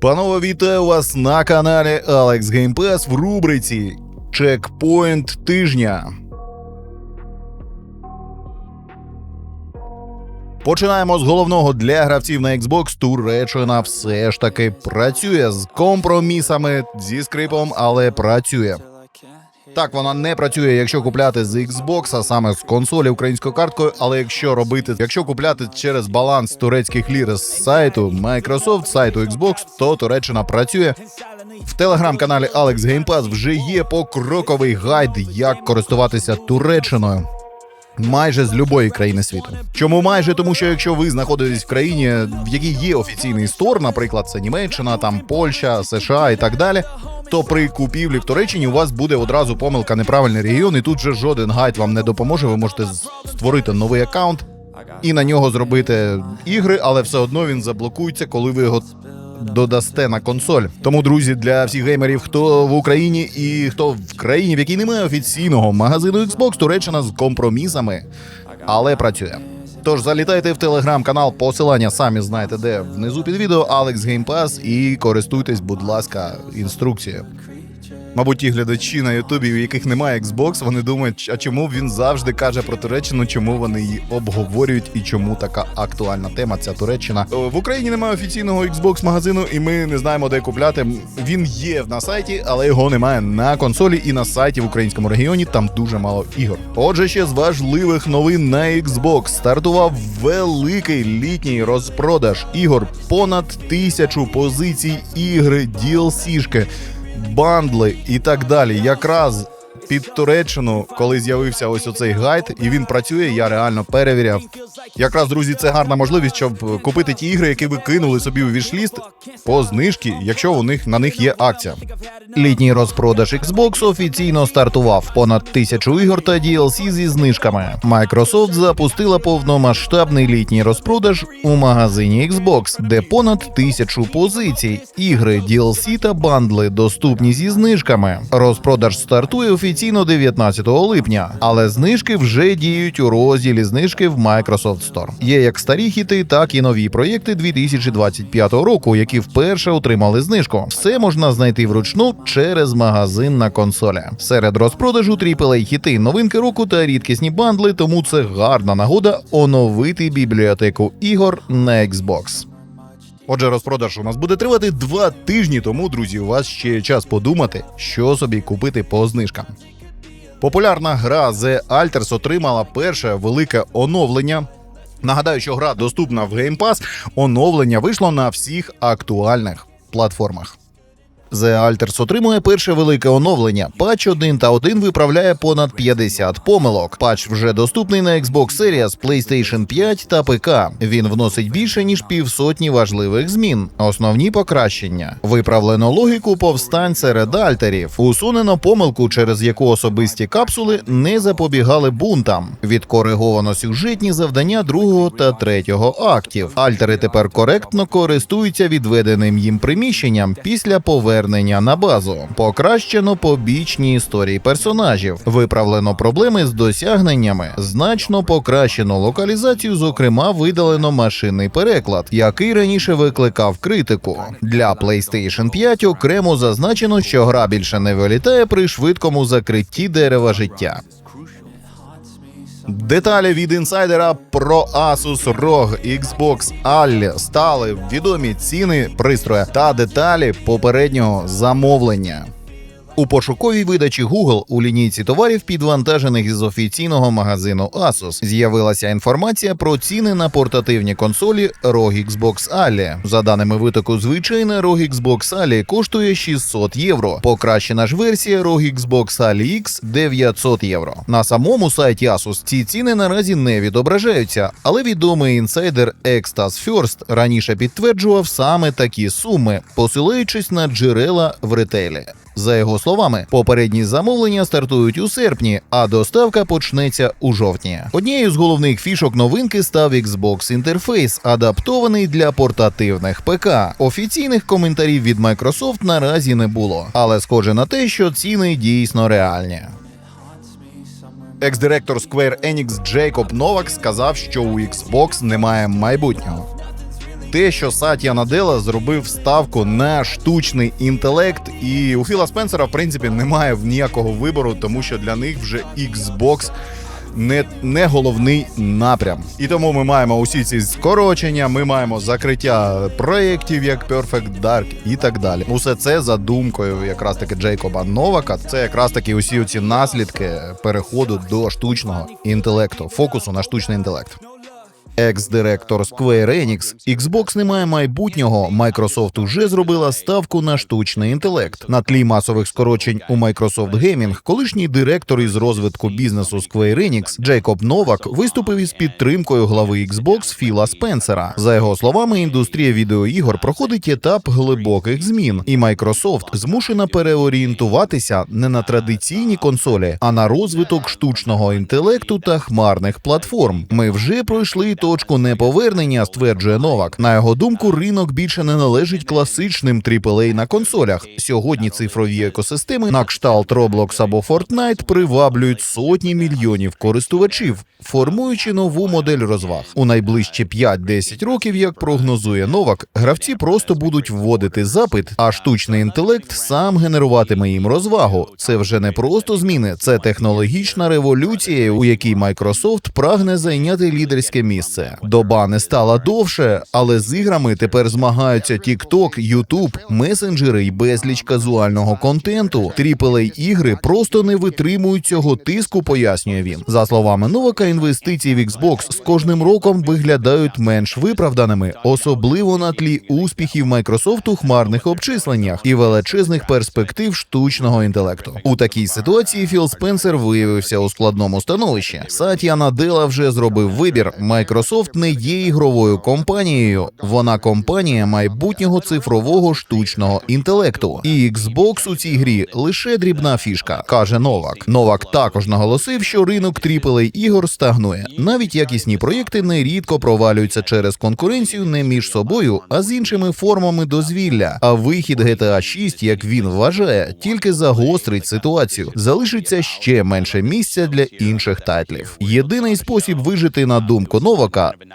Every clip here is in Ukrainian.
Панове, вітаю вас на каналі Game Pass в рубриці Чекпоінт тижня. Починаємо з головного для гравців на Xbox. Туреччина все ж таки працює з компромісами зі скрипом, але працює. Так, вона не працює, якщо купляти з Xbox, а саме з консолі українською карткою. Але якщо робити, якщо купляти через баланс турецьких лір з сайту Microsoft, сайту Xbox, то Туреччина працює. В телеграм-каналі Alex Game Pass вже є покроковий гайд, як користуватися Туреччиною. Майже з любої країни світу. Чому майже? Тому що якщо ви знаходитесь в країні, в якій є офіційний стор, наприклад, це Німеччина, там Польща, США і так далі. То при купівлі в Туреччині у вас буде одразу помилка неправильний регіон, і тут же жоден гайд вам не допоможе. Ви можете створити новий аккаунт і на нього зробити ігри, але все одно він заблокується, коли ви його додасте на консоль. Тому, друзі, для всіх геймерів, хто в Україні і хто в країні, в якій немає офіційного магазину Xbox, Туреччина з компромісами, але працює. Тож залітайте в телеграм-канал, посилання самі знаєте де внизу під відео Game Pass і користуйтесь, будь ласка, інструкцією. Мабуть, ті глядачі на Ютубі, у яких немає Xbox, вони думають, а чому він завжди каже про Туреччину, чому вони її обговорюють і чому така актуальна тема ця Туреччина. В Україні немає офіційного Xbox магазину, і ми не знаємо, де купляти. Він є на сайті, але його немає на консолі і на сайті в українському регіоні. Там дуже мало ігор. Отже, ще з важливих новин на Xbox стартував великий літній розпродаж ігор понад тисячу позицій ігри DLC-шки бандли і так далі. Якраз під Туреччину, коли з'явився ось оцей гайд, і він працює, я реально перевіряв. Якраз, друзі, це гарна можливість, щоб купити ті ігри, які ви кинули собі у вішліст по знижки, якщо у них на них є акція. Літній розпродаж Xbox офіційно стартував понад тисячу ігор та DLC зі знижками. Microsoft запустила повномасштабний літній розпродаж у магазині Xbox, де понад тисячу позицій, ігри, DLC та бандли доступні зі знижками. Розпродаж стартує офіційно 19 липня, але знижки вже діють у розділі знижки в Microsoft Store. Є як старі хіти, так і нові проєкти 2025 року, які вперше отримали знижку. Все можна знайти вручну через магазин на консолі. Серед розпродажу AAA хіти, новинки року та рідкісні бандли, тому це гарна нагода оновити бібліотеку ігор на Xbox. Отже, розпродаж у нас буде тривати два тижні, тому, друзі, у вас ще час подумати, що собі купити по знижкам. Популярна гра The Alters отримала перше велике оновлення. Нагадаю, що гра доступна в Game Pass. Оновлення вийшло на всіх актуальних платформах. The Alters отримує перше велике оновлення. Патч 1 та 1 виправляє понад 50 помилок. Патч вже доступний на Xbox Series, PlayStation 5 та ПК. Він вносить більше ніж півсотні важливих змін. Основні покращення: виправлено логіку повстань серед альтерів, усунено помилку, через яку особисті капсули не запобігали бунтам. Відкориговано сюжетні завдання другого та третього актів. Альтери тепер коректно користуються відведеним їм приміщенням після повернення на базу. Покращено побічні історії персонажів, виправлено проблеми з досягненнями, значно покращено локалізацію, зокрема, видалено машинний переклад, який раніше викликав критику. Для PlayStation 5 окремо зазначено, що гра більше не вилітає при швидкому закритті дерева життя. Деталі від інсайдера про Asus ROG Xbox Ally стали відомі ціни пристроя та деталі попереднього замовлення. У пошуковій видачі Google у лінійці товарів, підвантажених із офіційного магазину Asus, з'явилася інформація про ціни на портативні консолі ROG Xbox Ally. За даними витоку, звичайна ROG Xbox Ally коштує 600 євро. Покращена ж версія ROG Xbox Ally X 900 євро. На самому сайті Asus ці ціни наразі не відображаються, але відомий інсайдер Extas First раніше підтверджував саме такі суми, посилаючись на джерела в ретейлі. За його словами, попередні замовлення стартують у серпні, а доставка почнеться у жовтні. Однією з головних фішок новинки став Xbox інтерфейс, адаптований для портативних ПК. Офіційних коментарів від Microsoft наразі не було, але схоже на те, що ціни дійсно реальні. Екс-директор Square Enix Джейкоб Новак сказав, що у Xbox немає майбутнього. Те, що Сатія Наделла зробив ставку на штучний інтелект, і у Філа Спенсера, в принципі, немає ніякого вибору, тому що для них вже Xbox не, не головний напрям. І тому ми маємо усі ці скорочення, ми маємо закриття проєктів як Perfect Dark і так далі. Усе це за думкою якраз таки Джейкоба Новака. Це якраз таки усі ці наслідки переходу до штучного інтелекту, фокусу на штучний інтелект. Екс-директор Square Enix, Xbox не має майбутнього. Microsoft уже зробила ставку на штучний інтелект. На тлі масових скорочень у Microsoft Gaming колишній директор із розвитку бізнесу Square Enix Джейкоб Новак виступив із підтримкою глави Xbox Філа Спенсера. За його словами, індустрія відеоігор проходить етап глибоких змін, і Microsoft змушена переорієнтуватися не на традиційні консолі, а на розвиток штучного інтелекту та хмарних платформ. Ми вже пройшли точку неповернення, стверджує Новак. На його думку, ринок більше не належить класичним AAA на консолях. Сьогодні цифрові екосистеми на кшталт Roblox або Fortnite приваблюють сотні мільйонів користувачів, формуючи нову модель розваг. У найближчі 5-10 років, як прогнозує Новак, гравці просто будуть вводити запит, а штучний інтелект сам генеруватиме їм розвагу. Це вже не просто зміни, це технологічна революція, у якій Microsoft прагне зайняти лідерське місце. Доба не стала довше, але з іграми тепер змагаються TikTok, YouTube, месенджери й безліч казуального контенту. aaa ігри просто не витримують цього тиску, пояснює він. За словами Новака, інвестиції в Xbox з кожним роком виглядають менш виправданими, особливо на тлі успіхів Microsoft у хмарних обчисленнях і величезних перспектив штучного інтелекту. У такій ситуації Філ Спенсер виявився у складному становищі. Сатія Надела вже зробив вибір. Microsoft не є ігровою компанією, вона компанія майбутнього цифрового штучного інтелекту. І Xbox у цій грі лише дрібна фішка, каже Новак. Новак також наголосив, що ринок AAA ігор стагнує. Навіть якісні проєкти нерідко провалюються через конкуренцію не між собою, а з іншими формами дозвілля. А вихід GTA 6, як він вважає, тільки загострить ситуацію. Залишиться ще менше місця для інших тайтлів. Єдиний спосіб вижити на думку Новака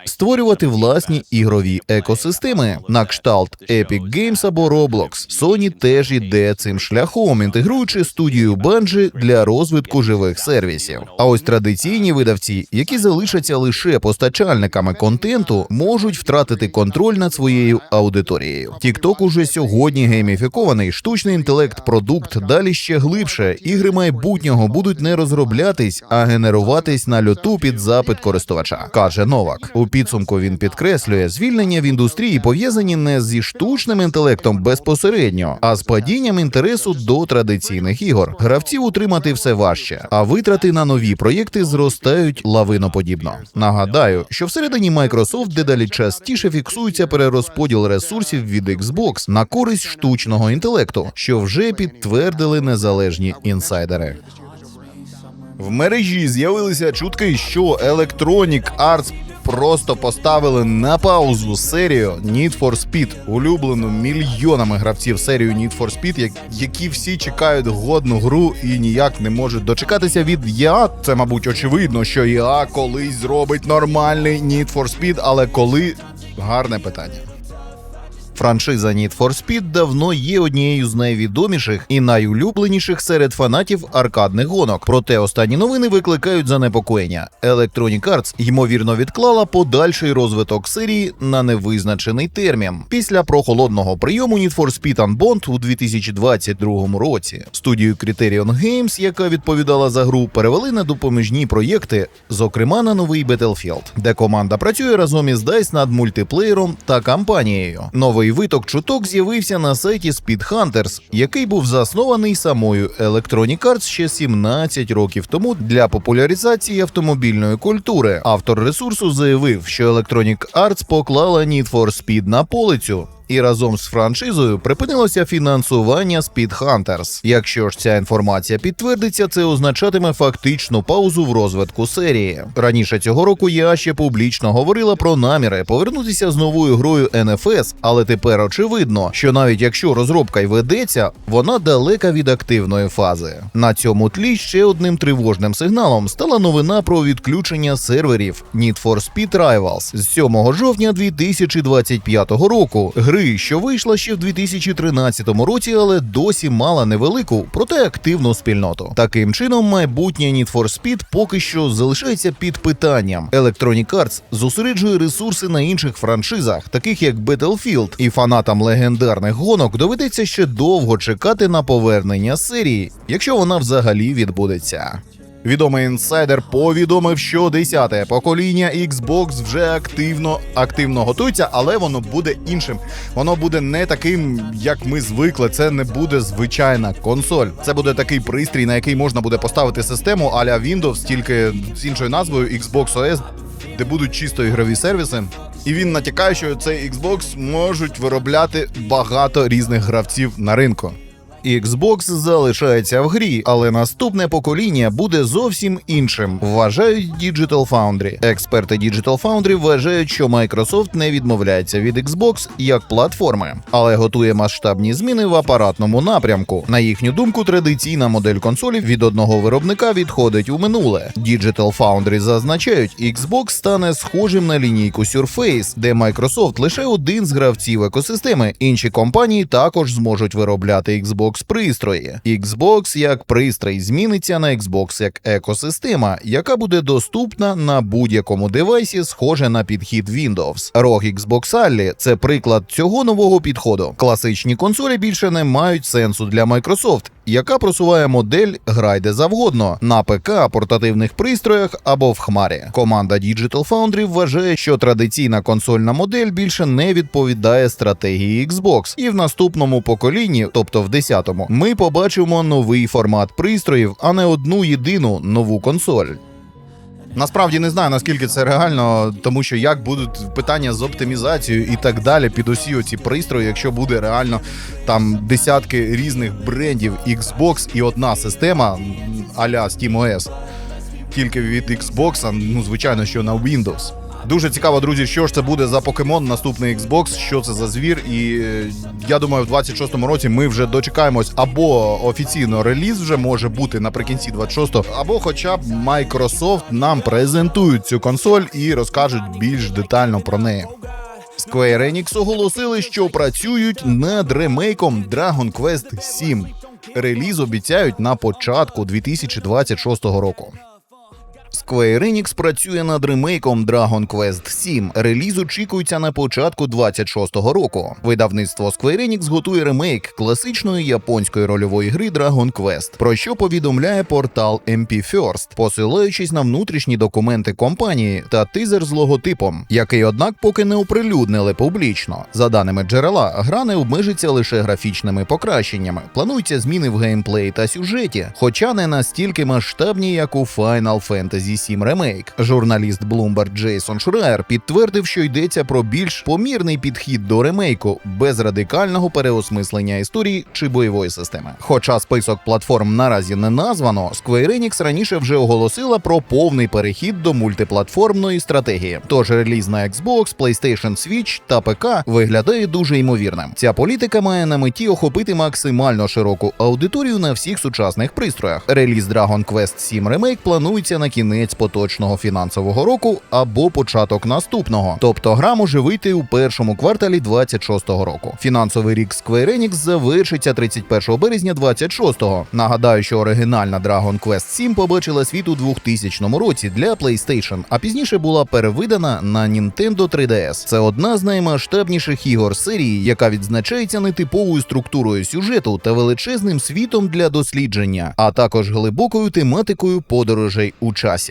створювати власні ігрові екосистеми на кшталт Epic Games або Roblox. Sony теж іде цим шляхом, інтегруючи студію Bungie для розвитку живих сервісів. А ось традиційні видавці, які залишаться лише постачальниками контенту, можуть втратити контроль над своєю аудиторією. TikTok уже сьогодні гейміфікований, штучний інтелект, продукт далі ще глибше. Ігри майбутнього будуть не розроблятись, а генеруватись на льоту під запит користувача, каже Новак. У підсумку він підкреслює, звільнення в індустрії пов'язані не зі штучним інтелектом безпосередньо, а з падінням інтересу до традиційних ігор. Гравців утримати все важче, а витрати на нові проєкти зростають лавиноподібно. Нагадаю, що всередині Microsoft дедалі частіше фіксується перерозподіл ресурсів від Xbox на користь штучного інтелекту, що вже підтвердили незалежні інсайдери. В мережі з'явилися чутки, що Electronic Arts просто поставили на паузу серію Need for Speed, улюблену мільйонами гравців серію Need for Speed, як- які всі чекають годну гру і ніяк не можуть дочекатися від ЄА. Це, мабуть, очевидно, що ЄА колись зробить нормальний Need for Speed, але коли гарне питання. Франшиза Need for Speed давно є однією з найвідоміших і найулюбленіших серед фанатів аркадних гонок. Проте останні новини викликають занепокоєння. Electronic Arts ймовірно відклала подальший розвиток серії на невизначений термін. Після прохолодного прийому Need for Speed Unbound у 2022 році студію Criterion Games, яка відповідала за гру, перевели на допоміжні проєкти, зокрема на новий Battlefield, де команда працює разом із DICE над мультиплеєром та кампанією. Новий виток чуток з'явився на сайті Speed Hunters, який був заснований самою Electronic Arts ще 17 років тому для популяризації автомобільної культури. Автор ресурсу заявив, що Electronic Arts поклала Need for Speed на полицю. І разом з франшизою припинилося фінансування Speed Hunters. Якщо ж ця інформація підтвердиться, це означатиме фактичну паузу в розвитку серії. Раніше цього року я ще публічно говорила про наміри повернутися з новою грою NFS, але тепер очевидно, що навіть якщо розробка й ведеться, вона далека від активної фази. На цьому тлі ще одним тривожним сигналом стала новина про відключення серверів Need for Speed Rivals з 7 жовтня 2025 року. Гри, що вийшла ще в 2013 році, але досі мала невелику, проте активну спільноту. Таким чином, майбутнє Need for Speed поки що залишається під питанням. Electronic Arts зосереджує ресурси на інших франшизах, таких як Battlefield, і фанатам легендарних гонок доведеться ще довго чекати на повернення серії, якщо вона взагалі відбудеться. Відомий інсайдер повідомив, що 10-те покоління Xbox вже активно активно готується, але воно буде іншим. Воно буде не таким, як ми звикли. Це не буде звичайна консоль. Це буде такий пристрій, на який можна буде поставити систему а-ля Windows, тільки з іншою назвою Xbox OS, де будуть чисто ігрові сервіси. І він натякає, що цей Xbox можуть виробляти багато різних гравців на ринку. Xbox залишається в грі, але наступне покоління буде зовсім іншим. Вважають Digital Foundry. Експерти Digital Foundry вважають, що Microsoft не відмовляється від Xbox як платформи, але готує масштабні зміни в апаратному напрямку. На їхню думку, традиційна модель консолів від одного виробника відходить у минуле. Digital Foundry зазначають, Xbox стане схожим на лінійку Surface, де Microsoft лише один з гравців екосистеми. Інші компанії також зможуть виробляти Xbox пристрої. Xbox як пристрій зміниться на Xbox як екосистема, яка буде доступна на будь-якому девайсі, схоже на підхід Windows. Рог Xbox Ally – це приклад цього нового підходу. Класичні консолі більше не мають сенсу для Microsoft, яка просуває модель грай де завгодно на ПК, портативних пристроях або в хмарі. Команда Digital Foundry вважає, що традиційна консольна модель більше не відповідає стратегії Xbox, і в наступному поколінні, тобто в 10-му, ми побачимо новий формат пристроїв, а не одну єдину нову консоль. Насправді не знаю наскільки це реально, тому що як будуть питання з оптимізацією і так далі під усі оці пристрої, якщо буде реально там десятки різних брендів Xbox і одна система а-ля SteamOS, тільки від Xbox, ну звичайно, що на Windows. Дуже цікаво, друзі, що ж це буде за покемон наступний Xbox, що це за звір. І е, я думаю, в 26-му році ми вже дочекаємось або офіційно реліз вже може бути наприкінці 26-го, або хоча б Microsoft нам презентують цю консоль і розкажуть більш детально про неї. Square Enix оголосили, що працюють над ремейком Dragon Quest 7. Реліз обіцяють на початку 2026 року. Square Enix працює над ремейком Dragon Quest 7. Реліз очікується на початку 26-го року. Видавництво Square Enix готує ремейк класичної японської рольової гри Dragon Quest, про що повідомляє портал MP First, посилаючись на внутрішні документи компанії та тизер з логотипом, який, однак, поки не оприлюднили публічно. За даними джерела, гра не обмежиться лише графічними покращеннями. Плануються зміни в геймплеї та сюжеті, хоча не настільки масштабні, як у Final Fantasy VII Remake. Журналіст Bloomberg Джейсон Шрайер підтвердив, що йдеться про більш помірний підхід до ремейку без радикального переосмислення історії чи бойової системи. Хоча список платформ наразі не названо, Square Enix раніше вже оголосила про повний перехід до мультиплатформної стратегії. Тож реліз на Xbox, PlayStation Switch та ПК виглядає дуже ймовірним. Ця політика має на меті охопити максимально широку аудиторію на всіх сучасних пристроях. Реліз Dragon Quest 7 Remake планується на кінець поточного фінансового року або початок наступного. Тобто гра може вийти у першому кварталі 26-го року. Фінансовий рік Square Enix завершиться 31 березня 26-го. Нагадаю, що оригінальна Dragon Quest 7 побачила світ у 2000 році для PlayStation, а пізніше була перевидана на Nintendo 3DS. Це одна з наймасштабніших ігор серії, яка відзначається нетиповою структурою сюжету та величезним світом для дослідження, а також глибокою тематикою подорожей у часі.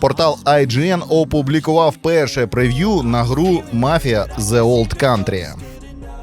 Портал IGN опублікував перше прев'ю на гру Mafia The Old Country.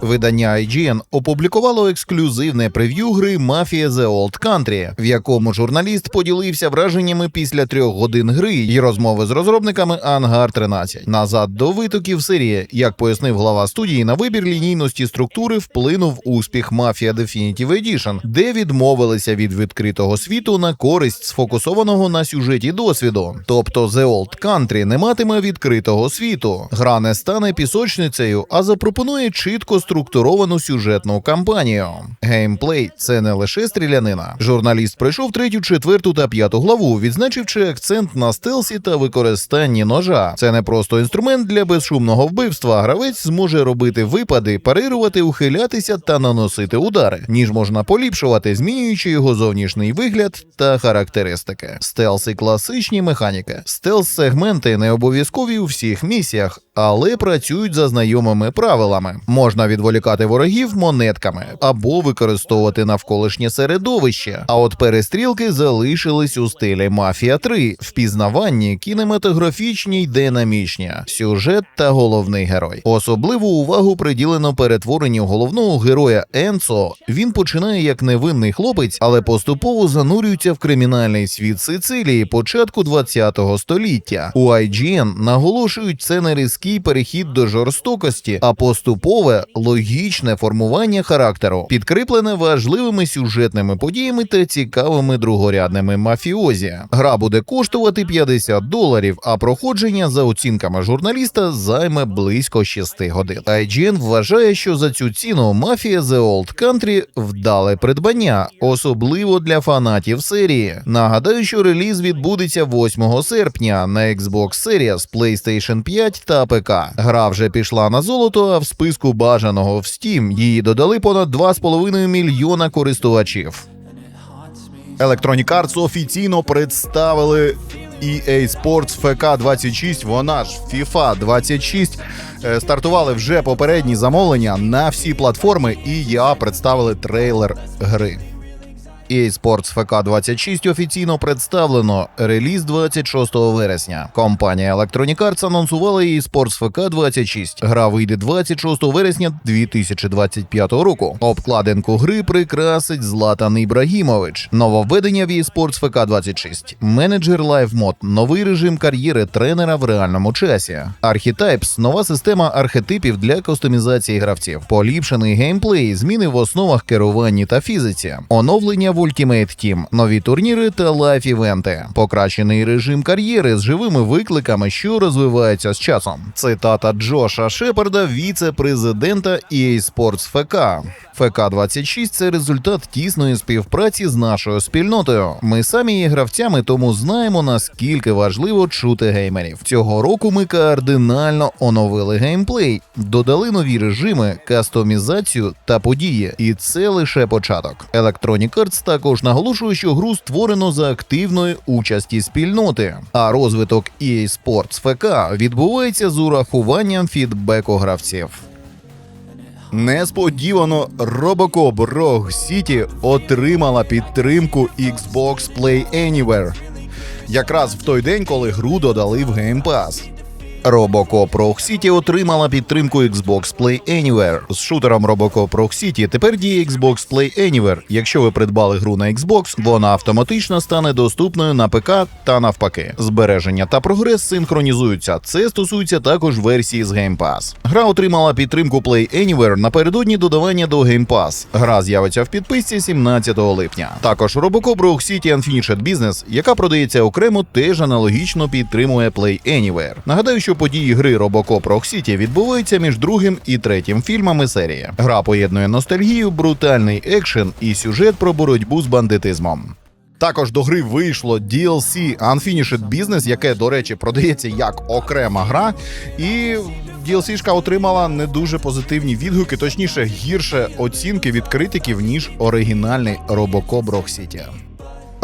Видання IGN опублікувало ексклюзивне прев'ю гри Mafia The Old Country, в якому журналіст поділився враженнями після трьох годин гри і розмови з розробниками Ангар 13. Назад до витоків серії, як пояснив глава студії, на вибір лінійності структури вплинув успіх Mafia Definitive Edition, де відмовилися від відкритого світу на користь сфокусованого на сюжеті досвіду. Тобто The Old Country не матиме відкритого світу. Гра не стане пісочницею, а запропонує чітко структуровану сюжетну кампанію. Геймплей це не лише стрілянина. Журналіст пройшов третю, четверту та п'яту главу, відзначивши акцент на стелсі та використанні ножа. Це не просто інструмент для безшумного вбивства. Гравець зможе робити випади, парирувати, ухилятися та наносити удари. Ніж можна поліпшувати, змінюючи його зовнішній вигляд та характеристики. Стелс і класичні механіки. Стелс-сегменти не обов'язкові у всіх місіях, але працюють за знайомими правилами. Можна відволікати ворогів монетками або використовувати навколишнє середовище. А от перестрілки залишились у стилі Мафія 3, впізнаванні, кінематографічні й динамічні, сюжет та головний герой. Особливу увагу приділено перетворенню головного героя Енцо. Він починає як невинний хлопець, але поступово занурюється в кримінальний світ Сицилії початку 20-го століття. У IGN наголошують це не різкий перехід до жорстокості, а поступове логічне формування характеру, підкріплене важливими сюжетними подіями та цікавими другорядними мафіозі. Гра буде коштувати 50 доларів, а проходження за оцінками журналіста займе близько 6 годин. IGN вважає, що за цю ціну Mafia The Old Country вдале придбання, особливо для фанатів серії. Нагадаю, що реліз відбудеться 8 серпня на Xbox Series, PlayStation 5 та ПК. Гра вже пішла на золото, а в списку бажаного в Steam її додали понад 2,5 мільйона користувачів. Electronic Arts офіційно представили EA Sports FK 26, вона ж FIFA 26. Е, Стартували вже попередні замовлення на всі платформи, і я представили трейлер гри. EA Sports FK 26 офіційно представлено. Реліз 26 вересня. Компанія Electronic Arts анонсувала EA Sports FK 26. Гра вийде 26 вересня 2025 року. Обкладинку гри прикрасить Златан Ібрагімович. Нововведення в EA Sports FK 26. Менеджер Live Mod. Новий режим кар'єри тренера в реальному часі. Archetypes – нова система архетипів для кастомізації гравців. Поліпшений геймплей, зміни в основах керуванні та фізиці. Оновлення в Ultimate Team, нові турніри та лайф-івенти, покращений режим кар'єри з живими викликами, що розвиваються з часом. Цитата Джоша Шепарда, віце-президента EA Sports FK. ФК 26 це результат тісної співпраці з нашою спільнотою. Ми самі є гравцями, тому знаємо наскільки важливо чути геймерів. Цього року ми кардинально оновили геймплей, додали нові режими, кастомізацію та події. І це лише початок. Electronic Arts також наголошує, що гру створено за активної участі спільноти, а розвиток EA Sports FK відбувається з урахуванням фідбеку гравців. Несподівано Robocop Rogue City отримала підтримку Xbox Play Anywhere. Якраз в той день, коли гру додали в Game Pass. Robocop Rogue City отримала підтримку Xbox Play Anywhere. З шутером Robocop Rogue City тепер діє Xbox Play Anywhere. Якщо ви придбали гру на Xbox, вона автоматично стане доступною на ПК та навпаки. Збереження та прогрес синхронізуються. Це стосується також версії з Game Pass. Гра отримала підтримку Play Anywhere напередодні додавання до Game Pass. Гра з'явиться в підписці 17 липня. Також Robocop Rogue City Unfinished Business, яка продається окремо, теж аналогічно підтримує Play Anywhere. Нагадаю, що події гри Robocop City відбуваються між другим і третім фільмами серії. Гра поєднує ностальгію, брутальний екшен і сюжет про боротьбу з бандитизмом. Також до гри вийшло DLC Unfinished Business, яке, до речі, продається як окрема гра, і DLC-шка отримала не дуже позитивні відгуки, точніше, гірше оцінки від критиків, ніж оригінальний Robocop City.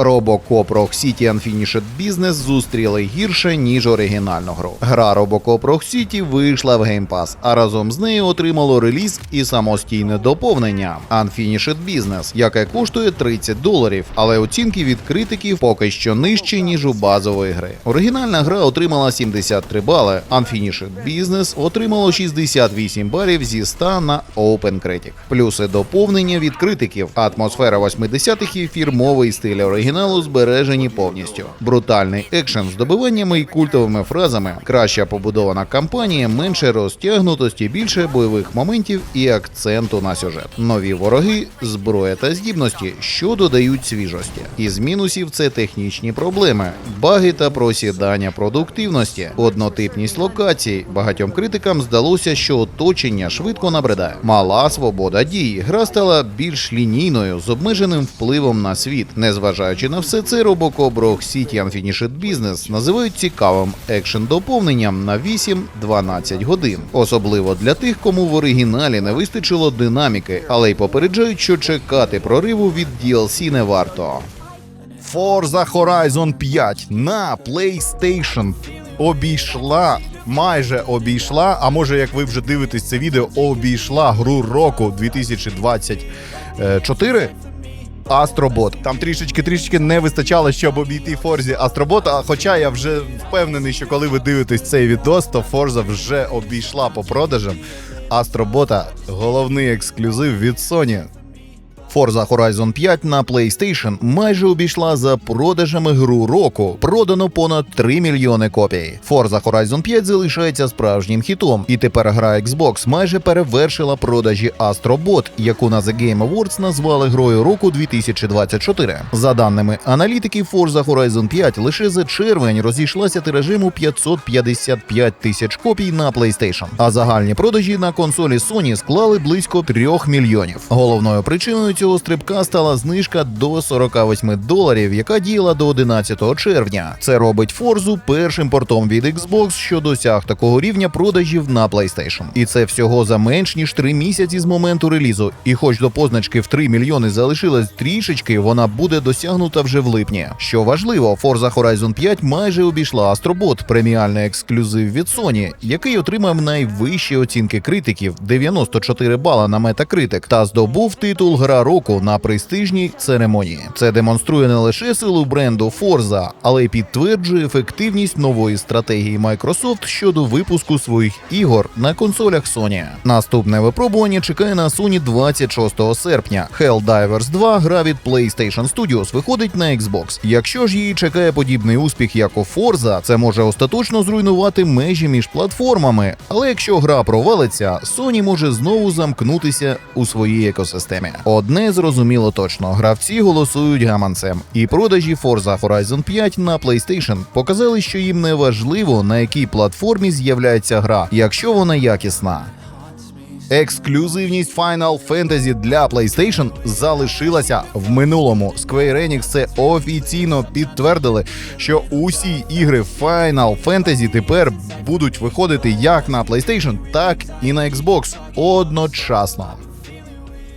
Robocop Rock City Unfinished Business зустріли гірше, ніж оригінальну гру. Гра Robocop Rock City вийшла в Game Pass, а разом з нею отримало реліз і самостійне доповнення Unfinished Business, яке коштує 30 доларів, але оцінки від критиків поки що нижчі, ніж у базової гри. Оригінальна гра отримала 73 бали, Unfinished Business отримало 68 балів зі 100 на OpenCritic. Плюси доповнення від критиків, атмосфера 80-х і фірмовий стиль оригіналу збережені повністю. Брутальний екшен з добиваннями і культовими фразами, краща побудована кампанія, менше розтягнутості, більше бойових моментів і акценту на сюжет. Нові вороги, зброя та здібності, що додають свіжості. Із мінусів це технічні проблеми, баги та просідання продуктивності, однотипність локацій. Багатьом критикам здалося, що оточення швидко набридає. Мала свобода дій. Гра стала більш лінійною з обмеженим впливом на світ. Незважаючи на все це, Robocop Rock City Unfinished Business називають цікавим екшен доповненням на 8-12 годин, особливо для тих, кому в оригіналі не вистачило динаміки, але й попереджають, що чекати прориву від DLC не варто. Forza Horizon 5 на PlayStation обійшла, майже обійшла, а може, як ви вже дивитесь це відео, обійшла гру року 2024 Астробот. Там трішечки трішечки не вистачало, щоб обійти Форзі Астробота. Хоча я вже впевнений, що коли ви дивитесь цей відос, то Форза вже обійшла по продажам. Астробота головний ексклюзив від Sony. Forza Horizon 5 на PlayStation майже обійшла за продажами гру року. Продано понад 3 мільйони копій. Forza Horizon 5 залишається справжнім хітом, і тепер гра Xbox майже перевершила продажі Astrobot, яку на The Game Awards назвали грою року 2024. За даними аналітиків, Forza Horizon 5 лише за червень розійшлася тиражем у 555 тисяч копій на PlayStation, а загальні продажі на консолі Sony склали близько 3 мільйонів. Головною причиною цього стрибка стала знижка до 48 доларів, яка діяла до 11 червня. Це робить Форзу першим портом від Xbox, що досяг такого рівня продажів на PlayStation. І це всього за менш ніж 3 місяці з моменту релізу. І хоч до позначки в 3 мільйони залишилось трішечки, вона буде досягнута вже в липні. Що важливо, Forza Horizon 5 майже обійшла Astrobot, преміальний ексклюзив від Sony, який отримав найвищі оцінки критиків 94 бала на Metacritic та здобув титул Гра року на престижній церемонії. Це демонструє не лише силу бренду Forza, але й підтверджує ефективність нової стратегії Microsoft щодо випуску своїх ігор на консолях Sony. Наступне випробування чекає на Sony 26 серпня. Helldivers 2 гра від PlayStation Studios виходить на Xbox. Якщо ж її чекає подібний успіх, як у Forza, це може остаточно зруйнувати межі між платформами. Але якщо гра провалиться, Sony може знову замкнутися у своїй екосистемі. Одне зрозуміло точно: гравці голосують гаманцем, і продажі Forza Horizon 5 на PlayStation показали, що їм не важливо на якій платформі з'являється гра, якщо вона якісна. Ексклюзивність Final Fantasy для PlayStation залишилася в минулому. Square Enix це офіційно підтвердили, що усі ігри Final Fantasy тепер будуть виходити як на PlayStation, так і на Xbox одночасно.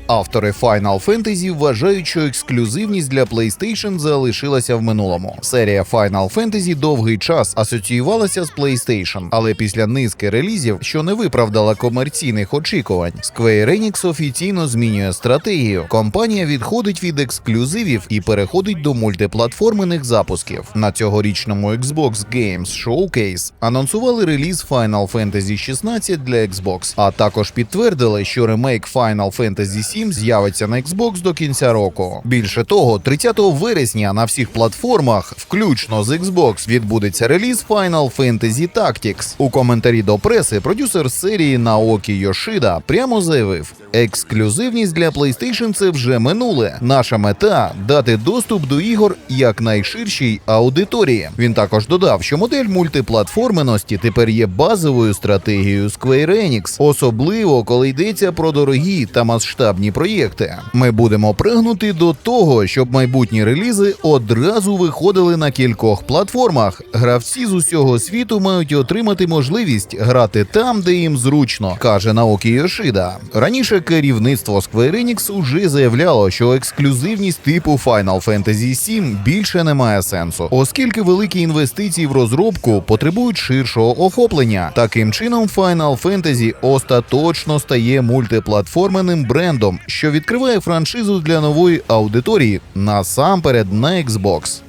Автори Final Fantasy вважають, що ексклюзивність для PlayStation залишилася в минулому. Серія Final Fantasy довгий час асоціювалася з PlayStation, але після низки релізів, що не виправдала комерційних очікувань, Square Enix офіційно змінює стратегію. Компанія відходить від ексклюзивів і переходить до мультиплатформених запусків. На цьогорічному Xbox Games Showcase анонсували реліз Final Fantasy 16 для Xbox, а також підтвердили, що ремейк Final Fantasy 7 з'явиться на Xbox до кінця року. Більше того, 30 вересня на всіх платформах, включно з Xbox, відбудеться реліз Final Fantasy Tactics. У коментарі до преси продюсер серії Наокі Йошида прямо заявив: ексклюзивність для PlayStation це вже минуле. Наша мета дати доступ до ігор якнайширшій аудиторії. Він також додав, що модель мультиплатформеності тепер є базовою стратегією Square Enix, особливо коли йдеться про дорогі та масштабні ексклюзивні проєкти. Ми будемо прагнути до того, щоб майбутні релізи одразу виходили на кількох платформах. Гравці з усього світу мають отримати можливість грати там, де їм зручно, каже Наокі Йошида. Раніше керівництво Square Enix уже заявляло, що ексклюзивність типу Final Fantasy VII більше не має сенсу, оскільки великі інвестиції в розробку потребують ширшого охоплення. Таким чином, Final Fantasy остаточно стає мультиплатформеним брендом, що відкриває франшизу для нової аудиторії насамперед на Xbox.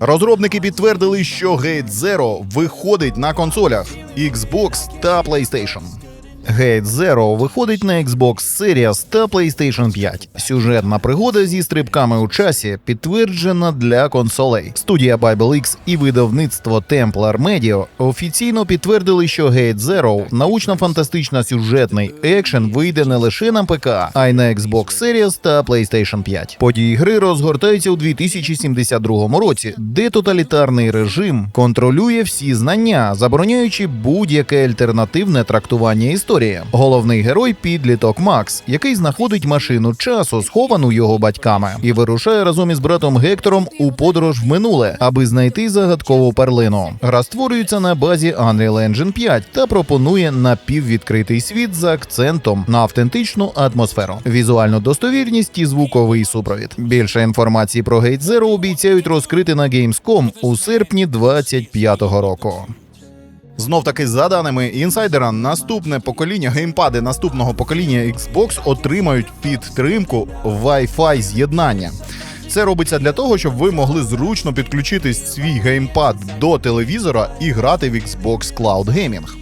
Розробники підтвердили, що Gate Zero виходить на консолях Xbox та PlayStation. Gate Zero виходить на Xbox Series та PlayStation 5. Сюжетна пригода зі стрибками у часі підтверджена для консолей. Студія BibleX і видавництво Templar Media офіційно підтвердили, що Gate Zero научно-фантастична сюжетний екшен вийде не лише на ПК, а й на Xbox Series та PlayStation 5. Події гри розгортаються у 2072 році, де тоталітарний режим контролює всі знання, забороняючи будь-яке альтернативне трактування історії. Головний герой підліток Макс, який знаходить машину часу, сховану його батьками, і вирушає разом із братом Гектором у подорож в минуле, аби знайти загадкову перлину. Гра створюється на базі Unreal Engine 5 та пропонує напіввідкритий світ з акцентом на автентичну атмосферу, візуальну достовірність і звуковий супровід. Більше інформації про Gate Zero обіцяють розкрити на Gamescom у серпні 25-го року. Знов таки, за даними інсайдера, наступне покоління геймпади наступного покоління Xbox отримають підтримку Wi-Fi з'єднання. Це робиться для того, щоб ви могли зручно підключити свій геймпад до телевізора і грати в Xbox Cloud Gaming.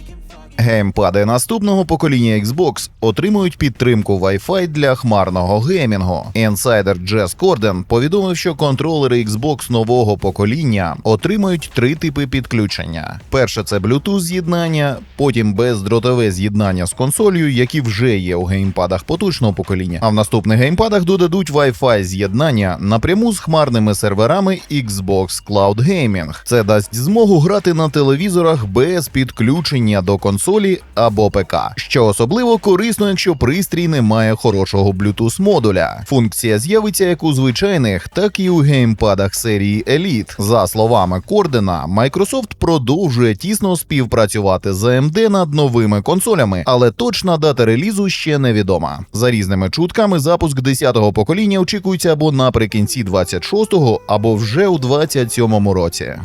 Геймпади наступного покоління Xbox отримують підтримку Wi-Fi для хмарного геймінгу. Інсайдер Джес Корден повідомив, що контролери Xbox нового покоління отримають три типи підключення: перше це Bluetooth з'єднання, потім бездротове з'єднання з консолью, які вже є у геймпадах поточного покоління. А в наступних геймпадах додадуть Wi-Fi з'єднання напряму з хмарними серверами Xbox Cloud Gaming. Це дасть змогу грати на телевізорах без підключення до консолі або ПК, що особливо корисно, якщо пристрій не має хорошого Bluetooth модуля. Функція з'явиться як у звичайних, так і у геймпадах серії Elite. За словами Кордена, Microsoft продовжує тісно співпрацювати з AMD над новими консолями, але точна дата релізу ще невідома. За різними чутками, запуск 10-го покоління очікується або наприкінці 26-го, або вже у 27-му році.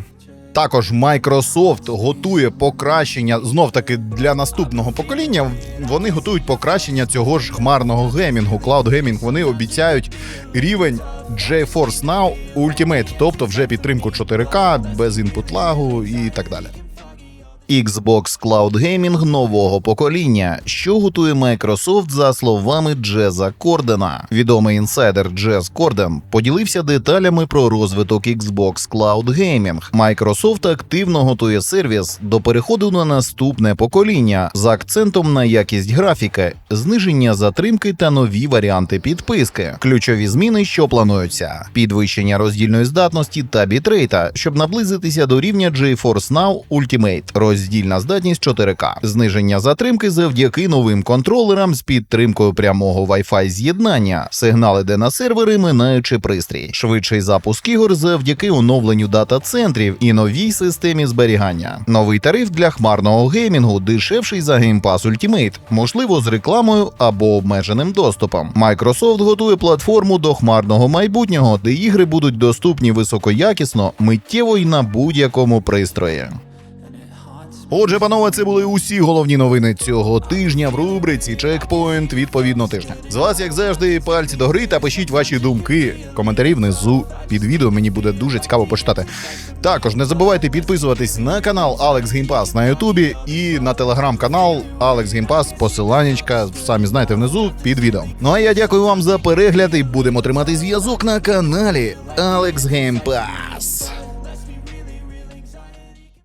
Також Microsoft готує покращення знов таки для наступного покоління. Вони готують покращення цього ж хмарного геймінгу. Cloud Gaming вони обіцяють рівень GeForce Now Ultimate, тобто вже підтримку 4К без інпут лагу і так далі. Xbox Cloud Gaming нового покоління, що готує Microsoft за словами Джеза Кордена. Відомий інсайдер Джез Корден поділився деталями про розвиток Xbox Cloud Gaming. Microsoft активно готує сервіс до переходу на наступне покоління з акцентом на якість графіки, зниження затримки та нові варіанти підписки. Ключові зміни, що плануються: підвищення роздільної здатності та бітрейта, щоб наблизитися до рівня GeForce Now Ultimate роздільна здатність 4К, зниження затримки завдяки новим контролерам з підтримкою прямого Wi-Fi з'єднання, сигнали де на сервери, минаючи пристрій, швидший запуск ігор завдяки оновленню дата-центрів і новій системі зберігання. Новий тариф для хмарного геймінгу дешевший за Game Pass Ultimate, можливо, з рекламою або обмеженим доступом. Microsoft готує платформу до хмарного майбутнього, де ігри будуть доступні високоякісно, миттєво й на будь-якому пристрої. Отже, панове, це були усі головні новини цього тижня в рубриці Чекпоінт відповідно тижня. З вас, як завжди, пальці до гри та пишіть ваші думки. Коментарі внизу під відео мені буде дуже цікаво почитати. Також не забувайте підписуватись на канал Game Pass на Ютубі і на телеграм-канал Game Pass, посиланнячка, самі знаєте внизу під відео. Ну а я дякую вам за перегляд і будемо тримати зв'язок на каналі Game Pass.